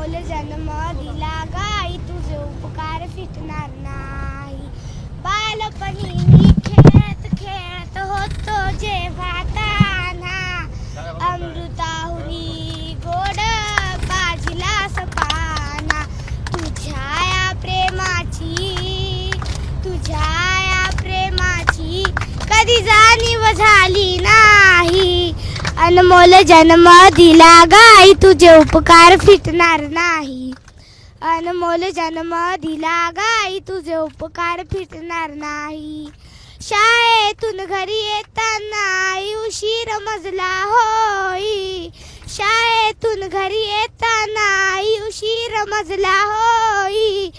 अनमोल जन्म दिला गाई तुझे उपकार फिटणार नाही. बालपणी मी खेळत खेळत होतो जेव्हा ताना अमृताहुनी गोड बाजीला सपाना. तुझ्या या प्रेमाची तुझ्या या प्रेमाची कधी जाणीव झाली ना? अनमोल जन्म दिला गाई तुझे उपकार फिटणार नाही. अनमोल जन्म दिला गाई तुझे उपकार फिटणार नाही. शाळेतून घरी येताना आई उशीर मजला होई. शाळेतून घरी येताना आई उशीर मजला होई.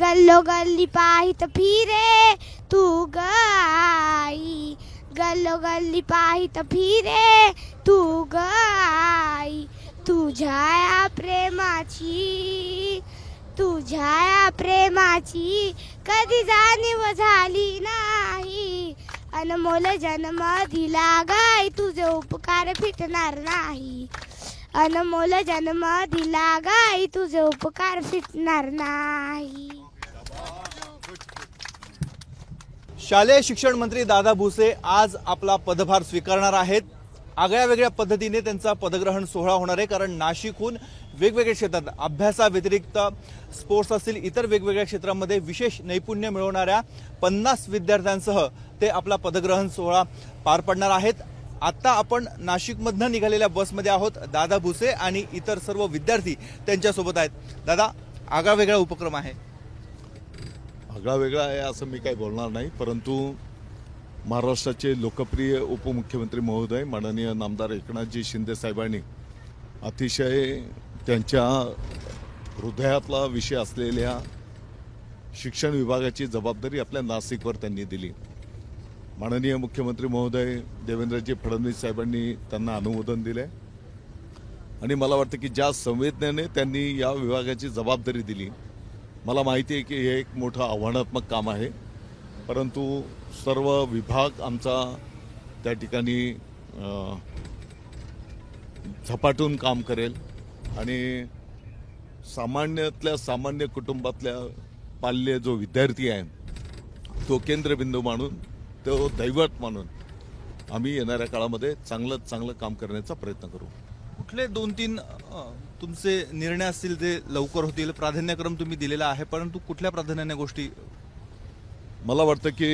गल्लो गल्ली पाहित फिरे तू गाई गल्लो गल्ली पाहित फिरे तू गाई तुझ्या या प्रेमाची तुझ्या या प्रेमाची कधी जाणीव झाली नाही. अनमोल जन्म दिला गाय तुझे उपकार फिटणार नाही. अनमोल जन्म दिला गाय तुझे उपकार फिटणार नाही. शालेय शिक्षण मंत्री दादा भुसे आज आपला पदभार स्वीकारणार आहेत. आगळ्या वेगळ्या पद्धतीने त्यांचा पदग्रहण सोहळा होणार आहे कारण नाशिकहून वेगवेगळ्या क्षेत्रात अभ्यासाव्यतिरिक्त स्पोर्ट्स असतील इतर वेगवेगळ्या क्षेत्रामध्ये विशेष नैपुण्य मिळवणाऱ्या पन्नास विद्यार्थ्यांसह ते आपला पदग्रहण सोहळा पार पडणार आहेत. आत्ता आपण नाशिकमधनं निघालेल्या बसमध्ये आहोत दादा भुसे आणि इतर सर्व विद्यार्थी त्यांच्यासोबत आहेत. दादा आगळा वेगळा उपक्रम आहे. आगळा वेगळा आहे असं मी काही बोलणार नाही परंतु महाराष्ट्राचे लोकप्रिय उपमुख्यमंत्री महोदय माननीय नामदार एकनाथजी शिंदे साहेबांनी अतिशय त्यांच्या हृदयातला विषय असलेल्या शिक्षण विभागाची जबाबदारी आपल्या नाशिकवर त्यांनी दिली. माननीय मुख्यमंत्री महोदय देवेंद्रजी फडणवीस साहेबांनी त्यांना अनुमोदन दिले आणि मला वाटतं की ज्या संवेदनेने त्यांनी या विभागाची जबाबदारी दिली मला माहिती आहे की हे एक मोठं आव्हानात्मक काम आहे. परंतु सर्व विभाग आमचा त्या ठिकाणी झपाटून काम करेल. आणि सामान्यातल्या सामान्य कुटुंबातल्या पाल्य जो विद्यार्थी आहे तो केंद्रबिंदू मानून तो दैवत मानून आम्ही येणाऱ्या काळामध्ये चांगलं चांगलं काम करण्याचा प्रयत्न करू. कुठले दोन तीन तुमचे निर्णय असतील जे लवकर होतील? प्राधान्यक्रम तुम्ही दिलेला आहे परंतु कुठल्या प्राधान्याने गोष्टी मला वाटतं की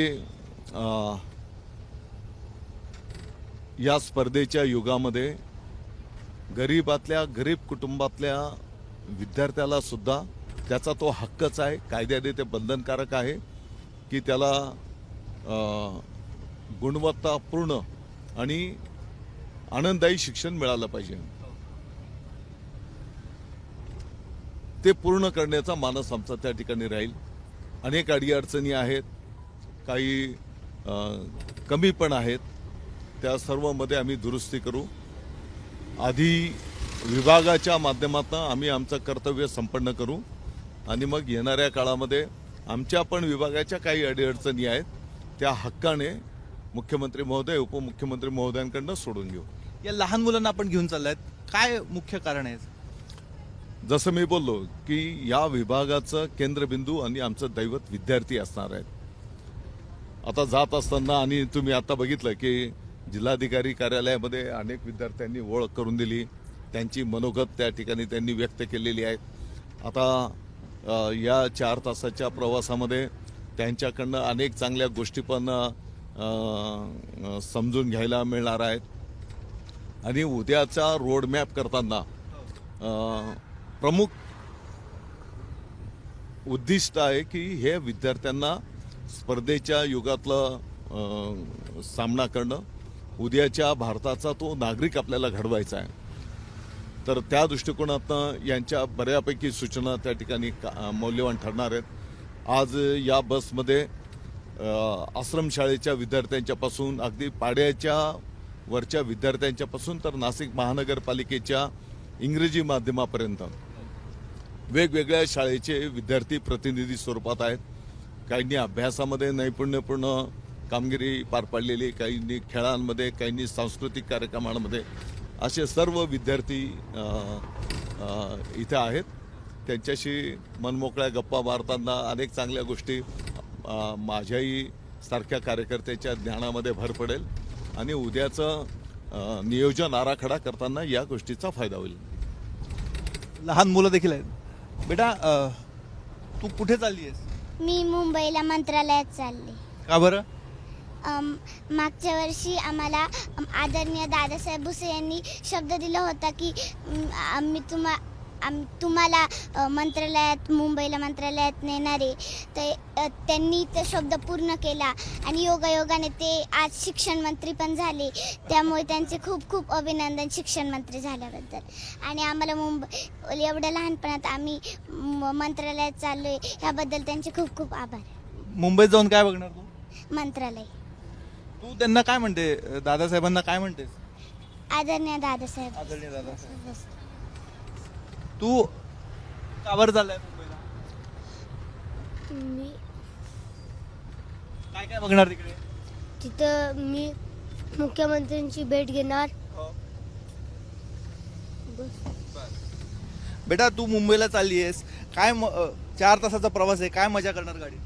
या स्पर्धेच्या युगामध्ये गरीबातल्या गरीब कुटुंबातल्या विद्यार्थ्याला सुद्धा त्याचा तो हक्कच आहे कायद्याने ते बंधनकारक आहे की त्याला गुणवत्तापूर्ण आणि आनंददायी शिक्षण मिळालं पाहिजे. ते पूर्ण करण्याचा मानस आमचा त्या ठिकाणी राहील. अनेक अडीअडचणी आहेत. काही कमी पण आहेत. त्या सर्वमध्ये आम्ही दुरुस्ती करू. आधी विभागाच्या माध्यमातून आम्ही आमचं कर्तव्य संपन्न करू. आणि मग येणाऱ्या काळामध्ये आमच्या पण विभागाच्या काही अडीअडचणी आहेत त्या हक्काने मुख्यमंत्री महोदय उपमुख्यमंत्री महोदयांकडनं सोडून घेऊ. या लहान मुलांना आपण घेऊन चाललायत. काय मुख्य कारण आहे जसं मी बोललो की या विभागाचं केंद्रबिंदू आणि आमचं दैवत विद्यार्थी असणार आहेत. आता जात असताना आणि तुम्ही आता बघितलं की जिल्हाधिकारी कार्यालयामध्ये अनेक विद्यार्थ्यांनी ओळख करून दिली. त्यांची मनोगत त्या ठिकाणी त्यांनी व्यक्त केलेली आहे. आता या चार तासाच्या प्रवासामध्ये त्यांच्याकडनं अनेक चांगल्या गोष्टी पण समजून घ्यायला मिळणार आहेत. आणि उद्याचा रोडमॅप करताना प्रमुख उद्दिष्ट आहे की हे विद्यार्थ्यांना स्पर्धेच्या युगातलं सामना करणं उद्याच्या भारताचा तो नागरिक आपल्याला घडवायचा आहे. तर त्या दृष्टिकोनातनं यांच्या बऱ्यापैकी सूचना त्या ठिकाणी का- मौल्यवान ठरणार आहेत. आज या बसमध्ये आश्रमशाळेच्या विद्यार्थ्यांच्यापासून अगदी पाड्याच्या वरच्या विद्यार्थ्यांच्यापासून तर नाशिक महानगरपालिकेच्या इंग्रजी माध्यमापर्यंत. वेगवेगळ्या शाळेचे विद्यार्थी प्रतिनिधी स्वरूपात आहेत. काहींनी अभ्यासामध्ये नैपुण्यपूर्ण कामगिरी पार पाडलेली काहींनी खेळांमध्ये काहींनी सांस्कृतिक कार्यक्रमांमध्ये असे सर्व विद्यार्थी इथे आहेत. त्यांच्याशी मनमोकळ्या गप्पा मारताना अनेक चांगल्या गोष्टी माझ्याही सारख्या कार्यकर्त्याच्या ज्ञानामध्ये भर पडेल आणि उद्याचं नियोजन आराखडा करताना या गोष्टीचा फायदा होईल. लहान मुलं देखील आहेत. बेटा तू कुठे चालली आहेस? मी मुंबईला मंत्रालयात चालले. का बरं? अम, मागच्या वर्षी आम्हाला अम, आदरणीय दादासाहेब भुसे यांनी शब्द दिला होता की अम, आम्ही तुम्हा आम तुम्हाला मंत्रालयात मुंबईला मंत्रालयात नेणारे ते अ, त्यांनी तो शब्द पूर्ण केला आणि योगायोगाने ते आज शिक्षण मंत्री पण झाले. त्यामुळे त्यांचे खूप खूप अभिनंदन शिक्षण मंत्री झाल्याबद्दल. आणि आम्हाला मुंबई एवढ्या लहानपणात आम्ही मंत्रालयात चाललोय याबद्दल त्यांचे खूप खूप आभार. मुंबईत जाऊन काय बघणार तू? मंत्रालय. तू त्यांना काय म्हणते? दादासाहेबांना काय म्हणतेस? आदरणीय दादासाहेब. आदरणीय दादासाहेब. तू का बरं चाललाय मुंबईला. मी काय काय बघणार तिकडे? तिथं मी मुख्यमंत्र्यांची भेट घेणार. बेटा तू मुंबईला चालली आहेस. काय म- अ, चार तासाचा प्रवास आहे. काय मजा करणार गाडी?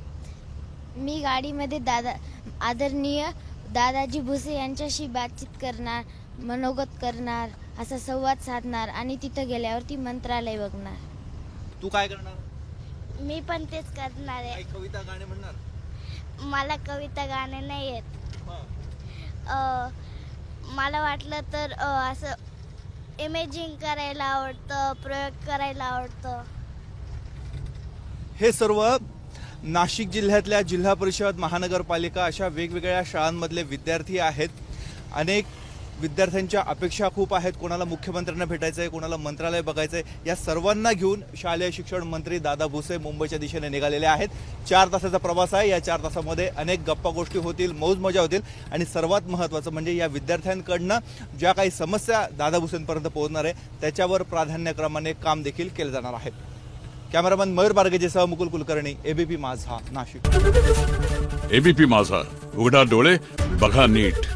मी गाडीमध्ये दादा आदरणीय दादाजी भुसे यांच्याशी बातचीत करणार मनोगत करणार. असा संवाद साधणार आणि तिथं गेल्यावरती मंत्रालय बघणार. तू काय करणार? मी पण तेच करणार काही कविता गाणे म्हणणार? आहे मला कविता गाणे नाही येत. हा. अ, मला वाटलं तर अ, असं इमेजिंग करायला आवडतं प्रयोग करायला आवडतं. हे सर्व नाशिक जिल्ह्यातल्या जिल्हा परिषद महानगरपालिका अशा वेगवेगळ्या शाळांमधले विद्यार्थी आहेत. अनेक विद्यार्थ्यांच्या अपेक्षा खूप आहेत. कोणाला मुख्यमंत्र्यांना भेटायचं आहे कोणाला मंत्रालय बघायचं आहे या सर्वांना घेऊन शालेय शिक्षण मंत्री दादा भुसे मुंबईच्या दिशेने निघालेले आहेत. चार तासाचा प्रवास आहे. या चार तासामध्ये अनेक गप्पा गोष्टी होतील मौज मजा होतील. आणि सर्वात महत्त्वाचं म्हणजे या विद्यार्थ्यांकडनं ज्या काही समस्या दादा भुसेंपर्यंत पोहोचणार आहे त्याच्यावर प्राधान्यक्रमाने काम देखील केलं जाणार आहे. कॅमेरामन मयूर बारगेजेसह मुकुल कुलकर्णी एबीपी माझा नाशिक. एबीपी माझा. उघडा डोळे बघा नीट.